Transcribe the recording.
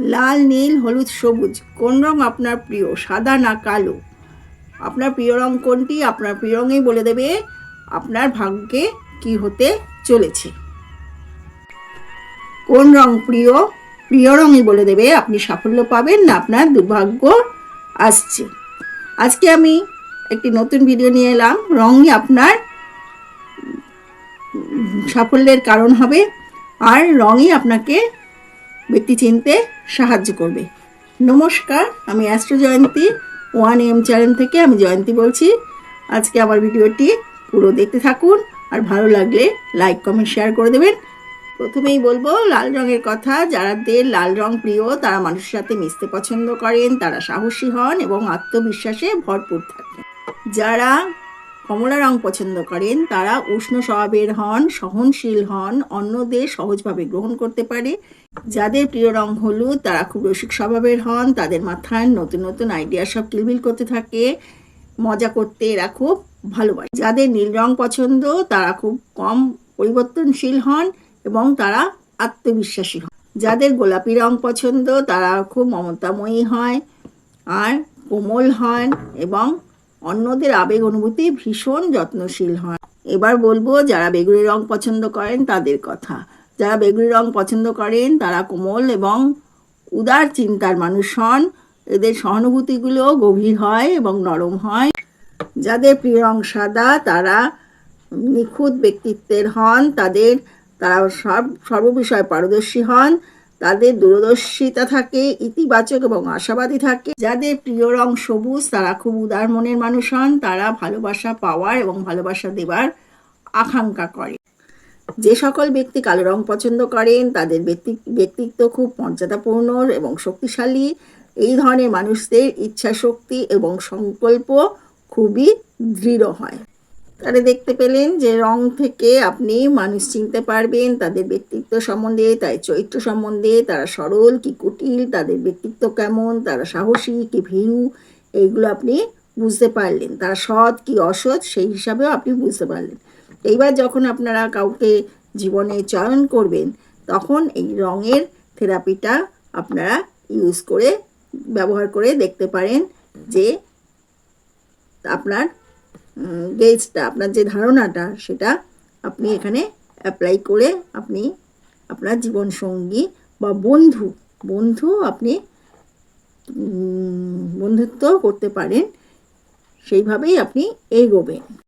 লাল, নীল, হলুদ, সবুজ। কোন রং আপনার প্রিয়? সাদা না কালো? আপনার প্রিয় রং কোনটি? আপনার প্রিয় রঙেই বলে দেবে আপনার ভাগ্যে কি হতে চলেছে। কোন রং প্রিয়? প্রিয় রঙই বলে দেবে আপনি সাফল্য পাবেন না আপনার দুর্ভাগ্য আসছে। আজকে আমি একটি নতুন ভিডিও নিয়ে এলাম। রঙই আপনার সাফল্যের কারণ হবে। আর রঙই আপনাকে ব্যক্তি চিনতে সাহায্য করবে। নমস্কার, আমি astro Jayanti one M channel থেকে আমি জয়ন্তী বলছি। আজকে আমার ভিডিওটি পুরো দেখতে থাকুন আর ভালো লাগলে লাইক কমেন্ট শেয়ার করে দেবেন। প্রথমেই বলব, লাল রঙের কথা, যারাদের লাল রং প্রিয়, তারা মানুষের সাথে মিশতে পছন্দ করেন, তারা সাহসী হন এবং আত্মবিশ্বাসে ভরপুর থাকেন। যারা কমলা রং পছন্দ করেন, তারা উষ্ণ স্বভাবের হন, সহনশীল হন, অন্যদের সহজভাবে গ্রহণ করতে পারে। যাদের প্রিয় রং হলুদ, তারা খুব রসিক স্বভাবের হন, তাদের মাথায় নতুন নতুন আইডিয়া সব কিলবিল করতে থাকে। মজা করতে এরা খুব ভালোবাসে। যাদের নীল রং পছন্দ, তারা খুব কম পরিবর্তনশীল হন এবং তারা আত্মবিশ্বাসী হন। যাদের গোলাপি রং পছন্দ, তারা খুব মমতাময়ী হয় আর কোমল হন এবং অন্যদের আবেগ অনুভূতি ভীষণ যত্নশীল হন এবার বলব, যারা বেগুনি রং পছন্দ করেন তাদের কথা। যারা বেগুনি রং পছন্দ করেন, তারা কোমল এবং উদার চিন্তার মানুষ হন। এদের সহানুভূতিগুলো গভীর হয় এবং নরম হয়। যাদের প্রিয় রং সাদা, তারা নিখুঁত ব্যক্তিত্বের হন। তাদের, তারা সব, সর্ববিষয়ে পারদর্শী হন। তাদের দূরদর্শিতা থাকে, ইতিবাচক এবং আশাবাদী থাকে। যাদের প্রিয় রং সবুজ, তারা খুব উদার মনের মানুষ হন। তারা ভালোবাসা পাওয়ার এবং ভালোবাসা দেবার আকাঙ্ক্ষা করে। যে সকল ব্যক্তি কালো রং পছন্দ করেন, তাদের ব্যক্তি, ব্যক্তিত্ব খুব মর্যাদাপূর্ণ এবং শক্তিশালী। এই ধরনের মানুষদের ইচ্ছা শক্তি এবং সংকল্প খুবই দৃঢ় হয়। তাহলে দেখতে পেলেন যে রং থেকে আপনি মানুষ চিনতে পারবেন, তাদের ব্যক্তিত্ব সম্বন্ধে তাদের চরিত্র সম্বন্ধে, তারা সরল কি কুটিল, তাদের ব্যক্তিত্ব কেমন, তারা সাহসী কি ভীরু, এইগুলো আপনি বুঝতে পারলেন। তারা সৎ কি অসৎ, সেই হিসাবেও আপনি বুঝতে পারলেন। এইবার যখন আপনারা কাউকে জীবনে চয়ন করবেন, তখন এই রঙের থেরাপিটা আপনারা ইউজ করে, ব্যবহার করে দেখতে পারেন যে আপনার গেজটা আপনার যে ধারণাটা, সেটা আপনি এখানে অ্যাপ্লাই করে আপনি আপনার জীবনসঙ্গী বা বন্ধু বন্ধু আপনি বন্ধুত্ব করতে পারেন, সেইভাবেই আপনি এগোবেন।